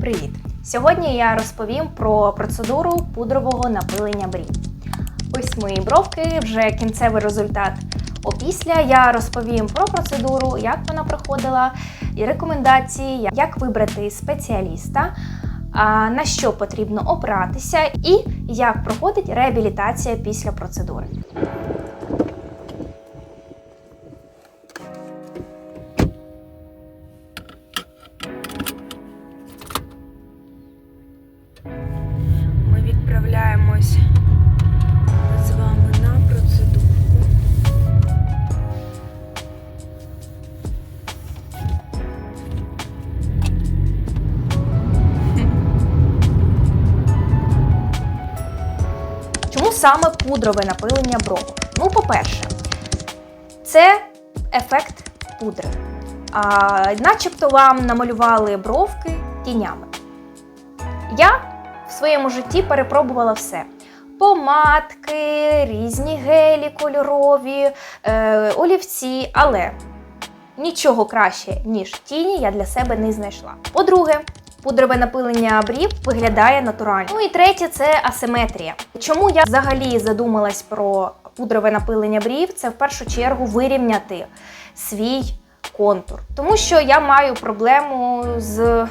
Привіт! Сьогодні я розповім про процедуру пудрового напилення брів. Ось мої бровки, вже кінцевий результат. Опісля я розповім про процедуру, як вона проходила, і рекомендації, як вибрати спеціаліста, на що потрібно опиратися, і як проходить реабілітація після процедури. Відправляємось з вами на процедуру. Чому саме пудрове напилення бровок? Ну, по-перше, це ефект пудри. А, начебто вам намалювали бровки тінями. Я своєму житті перепробувала все: помадки, різні гелі кольорові, е, олівці, але нічого краще, ніж тіні, я для себе не знайшла. По-друге, пудрове напилення брів виглядає натурально. Ну і третє це асиметрія. Чому я взагалі задумалась про пудрове напилення брів? Це в першу чергу вирівняти свій контур. Тому що я маю проблему з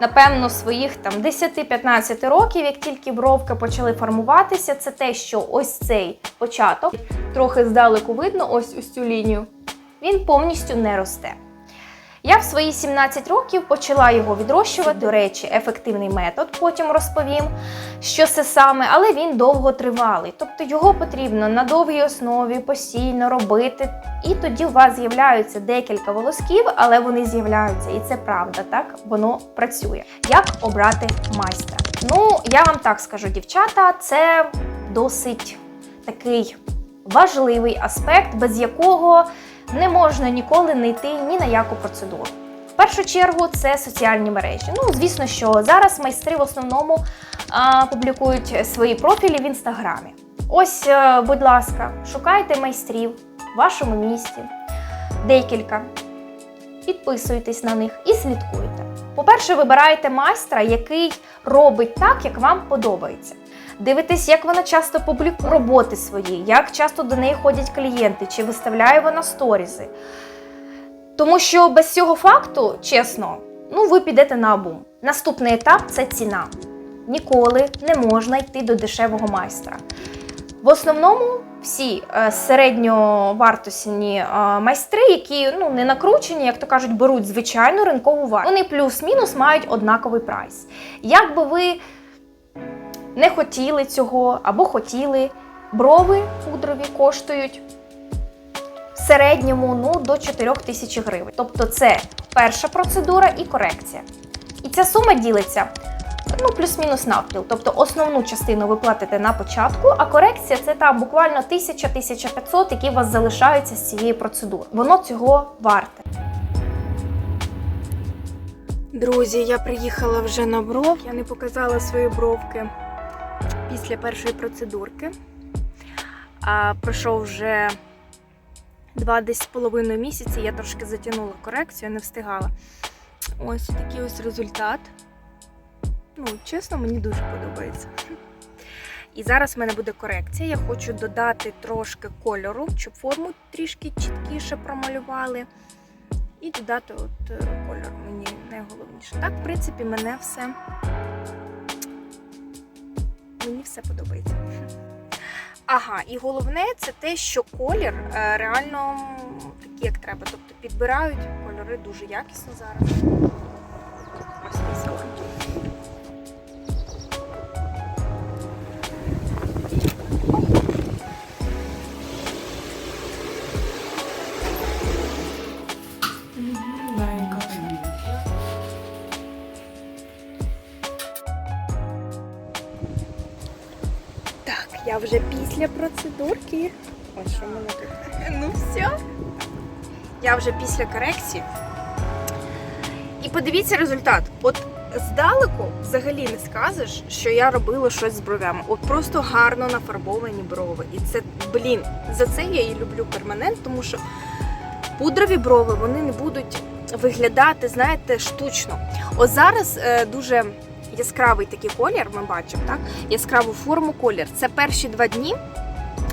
напевно, своїх там 10-15 років, як тільки бровки почали формуватися, це те, що ось цей початок, трохи здалеку видно, ось ось цю лінію, він повністю не росте. Я в свої 17 років почала його відрощувати. До речі, ефективний метод, потім розповім, що це саме, але він довготривалий. Тобто його потрібно на довгій основі постійно робити. І тоді у вас з'являються декілька волосків, але вони з'являються, і це правда, так воно працює. Як обрати майстра? Ну, я вам так скажу, дівчата, це досить такий важливий аспект, без якого не можна ніколи не йти ні на яку процедуру. В першу чергу це соціальні мережі. Ну, звісно, що зараз майстри в основному а, публікують свої профілі в інстаграмі. Ось, е, будь ласка, шукайте майстрів в вашому місті, декілька. Підписуйтесь на них і слідкуйте. По-перше, вибирайте майстра, який робить так, як вам подобається. Дивитесь, як вона часто публікує роботи свої, як часто до неї ходять клієнти, чи виставляє вона сторізи. Тому що без цього факту, чесно, ну ви підете на обум. Наступний етап це ціна. Ніколи не можна йти до дешевого майстра. В основному всі е, середньовартісні е, майстри, які ну не накручені, як то кажуть, беруть звичайну ринкову вартість. Вони плюс-мінус мають однаковий прайс. Як би ви не хотіли цього або хотіли, брови пудрові коштують в середньому ну, до 4 тисяч гривень. Тобто це перша процедура і корекція. І ця сума ділиться ну, плюс-мінус навпіл. Тобто основну частину ви платите на початку, а корекція це там буквально 1000-1500, які у вас залишаються з цієї процедури. Воно цього варте. Друзі, я приїхала вже на бров. Я не показала свої бровки після першої процедурки. А пройшов вже два десь з половиною місяці. Я трошки затягнула корекцію, не встигала. Ось такий ось результат. Ну, чесно, мені дуже подобається. І зараз в мене буде корекція. Я хочу додати трошки кольору, щоб форму трішки чіткіше промалювали. І додати от е, кольор мені найголовніше. Так, в принципі, мене все. Мені все подобається. Ага, і головне це те, що колір е, реально такий, як треба. Тобто підбирають кольори дуже якісно зараз. Ось мій після процедурки. Ось що мене тут. Ну все. Я вже після корекції. І подивіться результат. От здалеку взагалі не скажеш, що я робила щось з бровями. От просто гарно нафарбовані брови. І це, блін, за це я і люблю перманент, тому що пудрові брови вони не будуть виглядати, знаєте, штучно. Ось зараз е, дуже яскравий такий колір, ми бачимо, так? Яскраву форму колір. Це перші два дні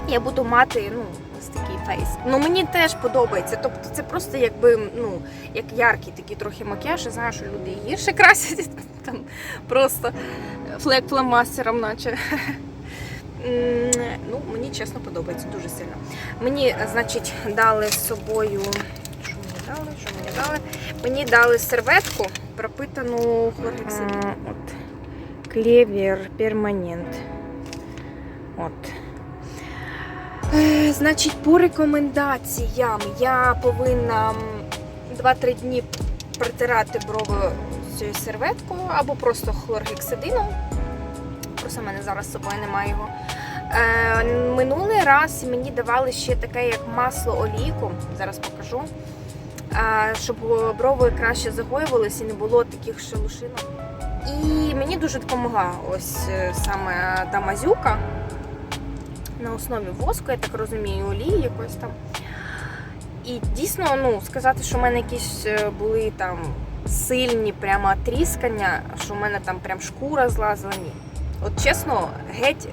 я буду мати ну, ось такий фейс. Ну мені теж подобається. Тобто це просто якби ну, як яркий такий трохи макіяж. Я знаю, що люди гірше красять там просто флек фломастером, наче. Ну, мені чесно подобається дуже сильно. Мені, значить, дали з собою. Що мені дали? Що мені дали? Мені дали серветку, пропитану хлоргексидином. Клевер перманент. От. Е, Значить, по рекомендаціям я повинна 2-3 дні протирати брови цією серветкою або просто хлоргексидином. Просто в мене зараз з собою немає його. Е, минулий раз мені давали ще таке, як масло олійку. Зараз покажу. Е, щоб брови краще загоювалися і не було таких шелушинок. І мені дуже допомогла ось е, саме та мазюка на основі воску, я так розумію, олії якось там. І дійсно, ну, сказати, що в мене якісь е, були там сильні прямо тріскання, що в мене там прям шкура злазила, ні. От чесно, геть,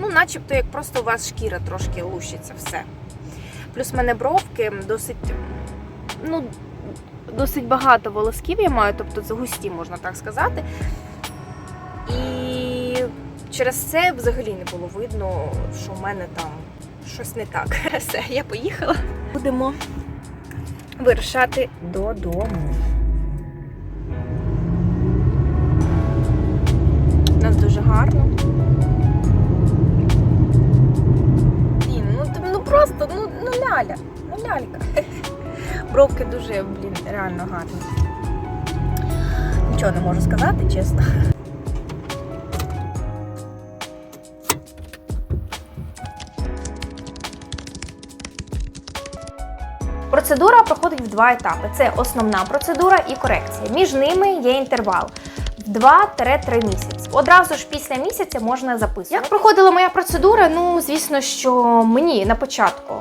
ну, начебто, як просто у вас шкіра трошки лущиться, все. Плюс в мене бровки досить, ну, досить багато волосків я маю, тобто це густі, можна так сказати. І через це взагалі не було видно, що в мене там щось не так. Все, я поїхала. Будемо вирушати додому. У нас дуже гарно. Блін, ну, ну просто, ну, ну ляля, ну лялька. Бровки дуже, блін, реально гарні. Нічого не можу сказати, чесно. Процедура проходить в два етапи: це основна процедура і корекція. Між ними є інтервал. 2-3 місяці. Одразу ж після місяця можна записувати. Як проходила моя процедура? Ну, звісно, що мені на початку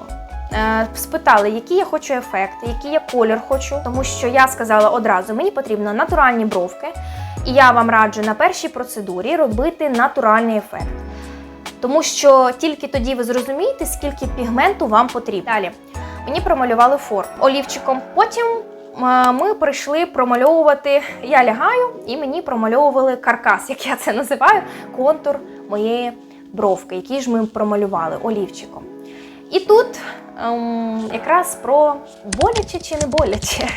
спитали, який я хочу ефект, який я колір хочу, тому що я сказала одразу, мені потрібно натуральні бровки, і я вам раджу на першій процедурі робити натуральний ефект. Тому що тільки тоді ви зрозумієте, скільки пігменту вам потрібно. Далі мені промалювали форму олівчиком. Потім е, ми прийшли промальовувати. Я лягаю, і мені промальовували каркас, як я це називаю, контур моєї бровки, який ж ми промалювали олівчиком. І тут ем, якраз про боляче чи не боляче.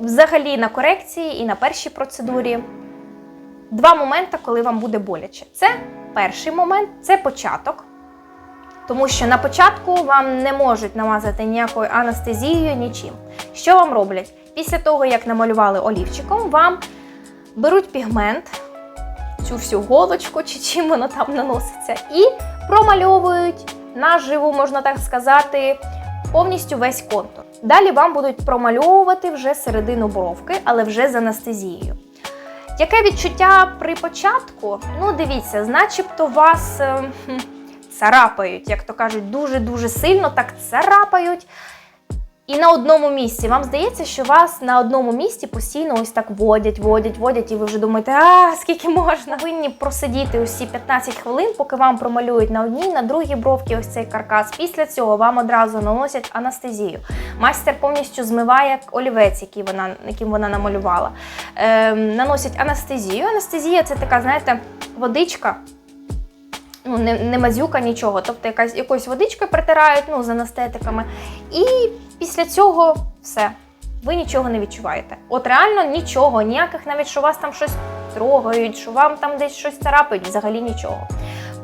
Взагалі на корекції і на першій процедурі два моменти, коли вам буде боляче. Це перший момент це початок. Тому що на початку вам не можуть намазати ніякою анестезією, нічим. Що вам роблять? Після того, як намалювали олівчиком, вам беруть пігмент, цю всю голочку чи чим воно там наноситься, і промальовують наживу, можна так сказати, повністю весь контур. Далі вам будуть промальовувати вже середину бровки, але вже з анестезією. Яке відчуття при початку? Ну, дивіться, начебто вас е, царапають, як то кажуть, дуже-дуже сильно так царапають. І на одному місці. Вам здається, що вас на одному місці постійно ось так водять, водять, водять, і ви вже думаєте, а скільки можна? Повинні просидіти усі 15 хвилин, поки вам промалюють на одній, на другій бровці ось цей каркас. Після цього вам одразу наносять анестезію. Майстер повністю змиває олівець, який вона, яким вона намалювала. Ем, наносять анестезію. Анестезія це така, знаєте, водичка. Ну, не, не мазюка, нічого. Тобто якась якоюсь водичкою притирають ну, з анестетиками. І після цього все. Ви нічого не відчуваєте. От реально нічого, ніяких навіть, що вас там щось трогають, що вам там десь щось царапають, взагалі нічого.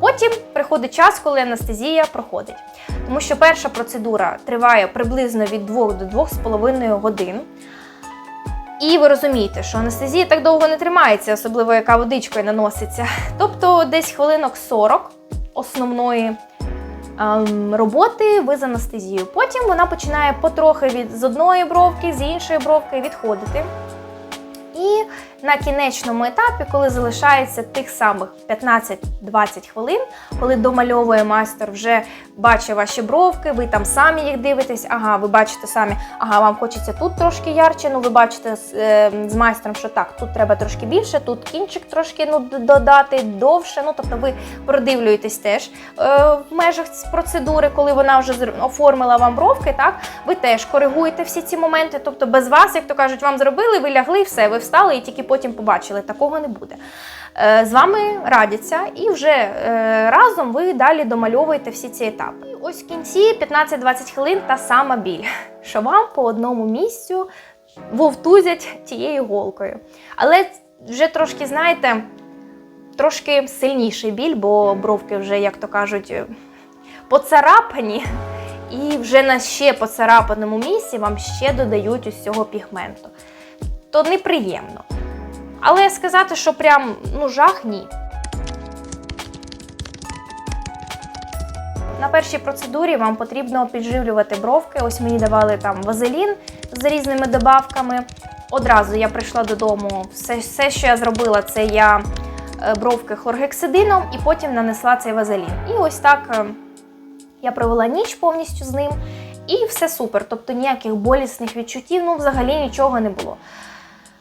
Потім приходить час, коли анестезія проходить. Тому що перша процедура триває приблизно від 2 до 2,5 годин. І ви розумієте, що анестезія так довго не тримається, особливо яка водичкою наноситься. Тобто десь хвилинок 40 основної роботи ви з анестезією. Потім вона починає потрохи від з одної бровки, з іншої бровки відходити. І на кінечному етапі, коли залишається тих самих 15-20 хвилин, коли домальовує майстер, вже бачить ваші бровки, ви там самі їх дивитесь, ага, ви бачите самі, ага, вам хочеться тут трошки ярче, ну ви бачите з, е, з майстром, що так, тут треба трошки більше, тут кінчик трошки ну, додати довше. Ну, тобто ви продивлюєтесь теж е, в межах процедури, коли вона вже оформила вам бровки, так, ви теж коригуєте всі ці моменти. Тобто без вас, як то кажуть, вам зробили, ви лягли, все, ви встали і тільки потім побачили. Такого не буде. Е, З вами радяться, і вже е, разом ви далі домальовуєте всі ці етапи. І ось в кінці 15-20 хвилин та сама біль, що вам по одному місцю вовтузять тією голкою. Але вже трошки, знаєте, трошки сильніший біль, бо бровки вже, як то кажуть, поцарапані. І вже на ще поцарапаному місці вам ще додають ось цього пігменту. То неприємно. Але сказати, що прям ну, жах ні. На першій процедурі вам потрібно підживлювати бровки. Ось мені давали там вазелін з різними добавками. Одразу я прийшла додому. Все, все що я зробила, це я е, бровки хлоргексидином і потім нанесла цей вазелін. І ось так е, я провела ніч повністю з ним, і все супер. Тобто ніяких болісних відчуттів, ну взагалі нічого не було.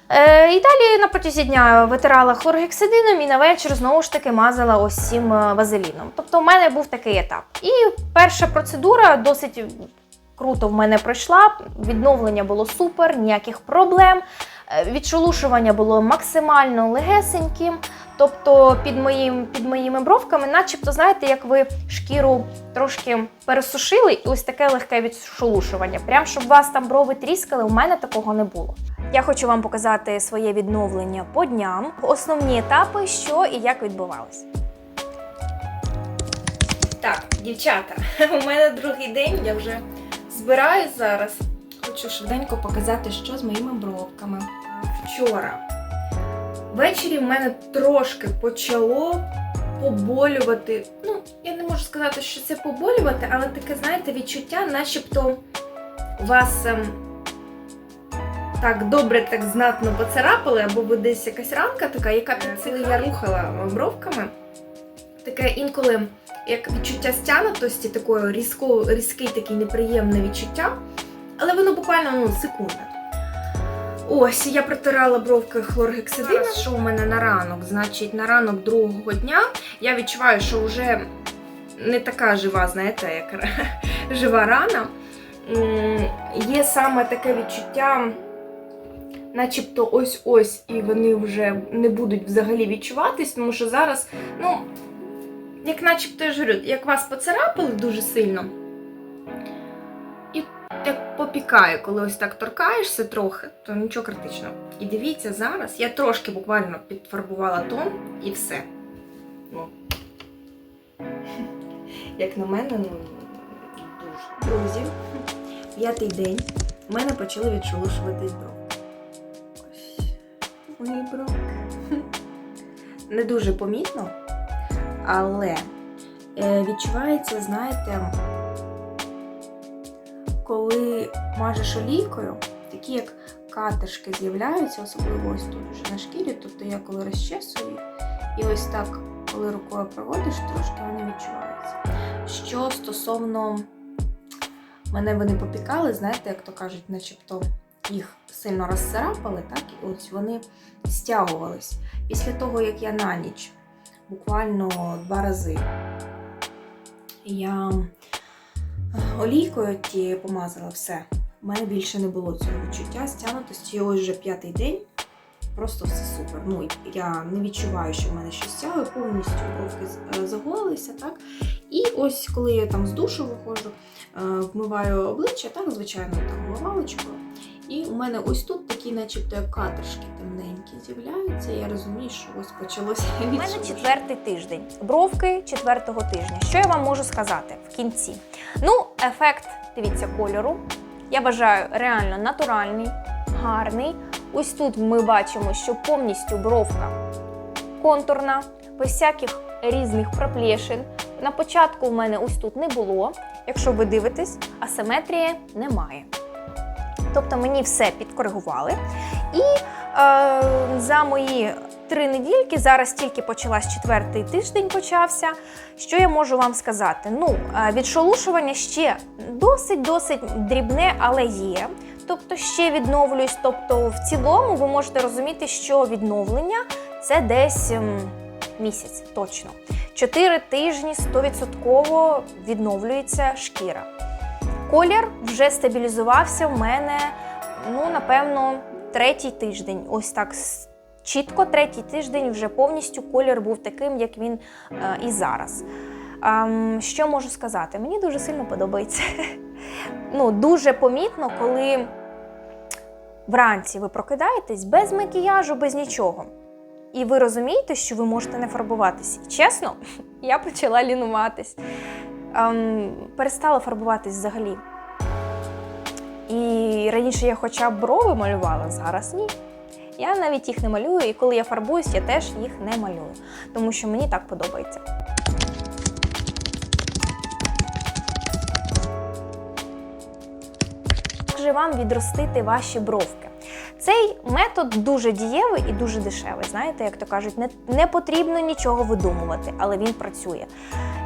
Е, і далі на протязі дня витирала хлоргексидином і на вечір знову ж таки мазала ось цим е, вазеліном. Тобто, у мене був такий етап. І перша процедура досить круто в мене пройшла. Відновлення було супер, ніяких проблем. Е, Відшелушування було максимально легесеньким. Тобто під, моїм, під моїми бровками, начебто, знаєте, як ви шкіру трошки пересушили, і ось таке легке відшелушування. Прям щоб вас там брови тріскали, у мене такого не було. Я хочу вам показати своє відновлення по дням, основні етапи, що і як відбувалося. Так, дівчата, у мене другий день, я вже збираюсь зараз. Хочу швиденько показати, що з моїми бровками. Вчора ввечері в мене трошки почало поболювати. Ну, я не можу сказати, що це поболювати, але таке, знаєте, відчуття, начебто вас. ем, так добре, так знатно поцарапали, або ви десь якась ранка така, яка коли я рухала бровками. Таке інколи як відчуття стянутості, такої різко, різкий такий неприємне відчуття. Але воно буквально ну, секунда. Ось, я протирала бровки хлоргексидином. Що у мене на ранок? Значить, на ранок другого дня я відчуваю, що вже не така жива, знаєте, як жива рана. Є саме таке відчуття начебто ось-ось, і вони вже не будуть взагалі відчуватись, тому що зараз, ну, як начебто я ж як вас поцарапали дуже сильно, і як попікає, коли ось так торкаєшся трохи, то нічого критичного. І дивіться, зараз я трошки буквально підфарбувала тон і все. Ну. Як на мене, ну дуже. Друзі, п'ятий день в мене почали відшелушуватись бровки. Ось мої бровки. Не дуже помітно, але е, відчувається, знаєте, коли мажеш олійкою, такі як катишки з'являються, особливо ось тут вже на шкірі, тобто я коли розчесую, і ось так, коли рукою проводиш, трошки вони відчуваються. Що стосовно мене вони попікали, знаєте, як то кажуть, начебто їх сильно розцарапали, так, і ось вони стягувались. Після того, як я на ніч, буквально два рази, я е, олійкою тією помазала все. У мене більше не було цього відчуття, стягнутості. Ось вже п'ятий день. Просто все супер. Ну, я не відчуваю, що в мене щось стягує, повністю бровки е, заголилися, так? І ось коли я там з душу виходжу, е, вмиваю обличчя, так, звичайно, там вмивалочкою. І у мене ось тут такі, начебто, як катишки темненькі з'являються. Я розумію, що ось почалося У мене четвертий тиждень. Бровки четвертого тижня. Що я вам можу сказати в кінці? Ну, ефект, дивіться, кольору. Я вважаю реально натуральний, гарний. Ось тут ми бачимо, що повністю бровка контурна, без всяких різних проплешин. На початку в мене ось тут не було. Якщо ви дивитесь, асиметрії немає. Тобто мені все підкоригували. І е, за мої три недільки, зараз тільки почалась четвертий тиждень почався. Що я можу вам сказати? Ну, е, відшелушування ще досить-досить дрібне, але є. Тобто ще відновлююсь. Тобто, в цілому ви можете розуміти, що відновлення це десь ем, місяць точно. Чотири тижні 100% відновлюється шкіра. Колір вже стабілізувався в мене, ну, напевно, третій тиждень. Ось так чітко третій тиждень вже повністю колір був таким, як він е, і зараз. Ем, що можу сказати? Мені дуже сильно подобається. Ну, дуже помітно, коли вранці ви прокидаєтесь без макіяжу, без нічого. І ви розумієте, що ви можете не фарбуватись. Чесно, я почала лінуватись. Ем, перестала фарбуватись взагалі. І раніше я хоча б брови малювала, зараз ні. Я навіть їх не малюю, і коли я фарбуюсь, я теж їх не малюю, тому що мені так подобається. Вам відростити ваші бровки? Цей метод дуже дієвий і дуже дешевий. Знаєте, як то кажуть, не, не потрібно нічого видумувати, але він працює.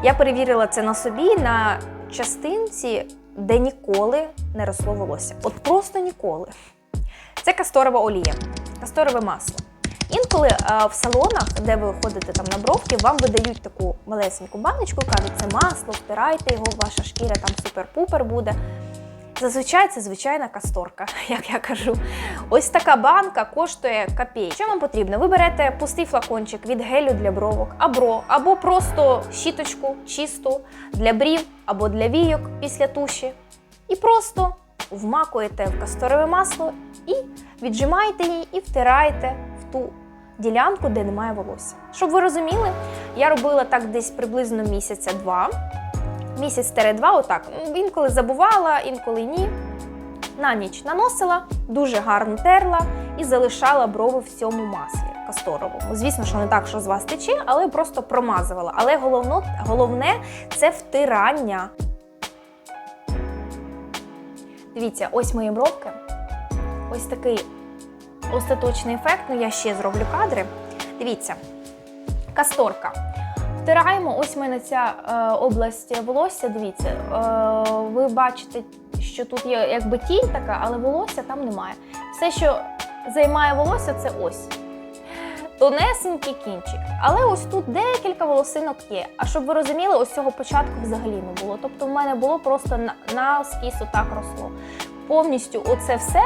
Я перевірила це на собі на частинці, де ніколи не росло волосся. От просто ніколи. Це касторова олія, касторове масло. Інколи е, в салонах, де ви ходите там на бровки, вам видають таку малесеньку баночку, кажуть, це масло, втирайте його, ваша шкіра там супер-пупер буде. Зазвичай це звичайна касторка, як я кажу. Ось така банка коштує копійки. Що вам потрібно? Ви берете пустий флакончик від гелю для бровок, або, або просто щіточку чисту для брів або для війок після туші. І просто вмакуєте в касторове масло і віджимаєте її і втираєте в ту ділянку, де немає волосся. Щоб ви розуміли, я робила так десь приблизно місяця-два. Місяць-два, отак. Ну, Інколи забувала, інколи ні. На ніч наносила, дуже гарно терла і залишала брови в цьому маслі касторовому. Звісно, що не так, що з вас тече, але просто промазувала. Але головно, головне це втирання. Дивіться, ось мої бровки. Ось такий остаточний ефект. Ну, я ще зроблю кадри. Дивіться, касторка. Втираємо, ось в мене ця е, область волосся. Дивіться, е, ви бачите, що тут є якби тінь така, але волосся там немає. Все, що займає волосся, це ось. Тонесенький кінчик. Але ось тут декілька волосинок є. А щоб ви розуміли, ось цього початку взагалі не було. Тобто в мене було просто на, наскіз отак росло. Повністю оце все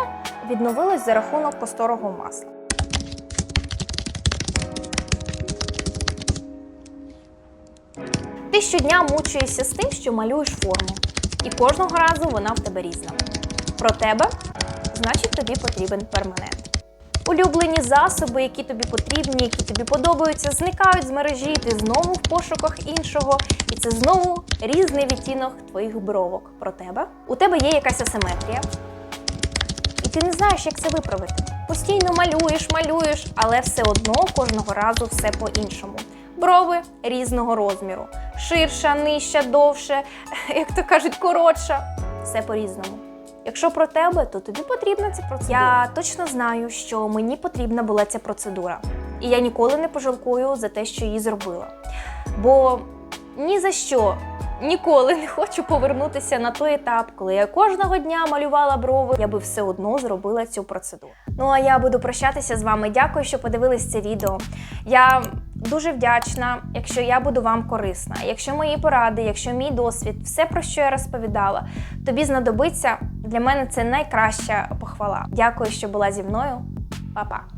відновилось за рахунок касторового масла. Ти щодня мучуєшся з тим, що малюєш форму, і кожного разу вона в тебе різна. Про тебе, значить, тобі потрібен перманент. Улюблені засоби, які тобі потрібні, які тобі подобаються, зникають з мережі, і ти знову в пошуках іншого, і це знову різний відтінок твоїх бровок. Про тебе. У тебе є якась асиметрія, і ти не знаєш, як це виправити. Постійно малюєш, малюєш, але все одно кожного разу все по-іншому. Брови різного розміру, ширша, нижча, довше, як то кажуть, коротша. Все по-різному. Якщо про тебе, то тобі потрібна ця процедура. Я точно знаю, що мені потрібна була ця процедура, і я ніколи не пожалкую за те, що її зробила. Бо ні за що ніколи не хочу повернутися на той етап, коли я кожного дня малювала брови, я би все одно зробила цю процедуру. Ну а я буду прощатися з вами. Дякую, що подивились це відео. Я дуже вдячна, якщо я буду вам корисна. Якщо мої поради, якщо мій досвід, все про що я розповідала, тобі знадобиться. Для мене це найкраща похвала. Дякую, що була зі мною. Па-па!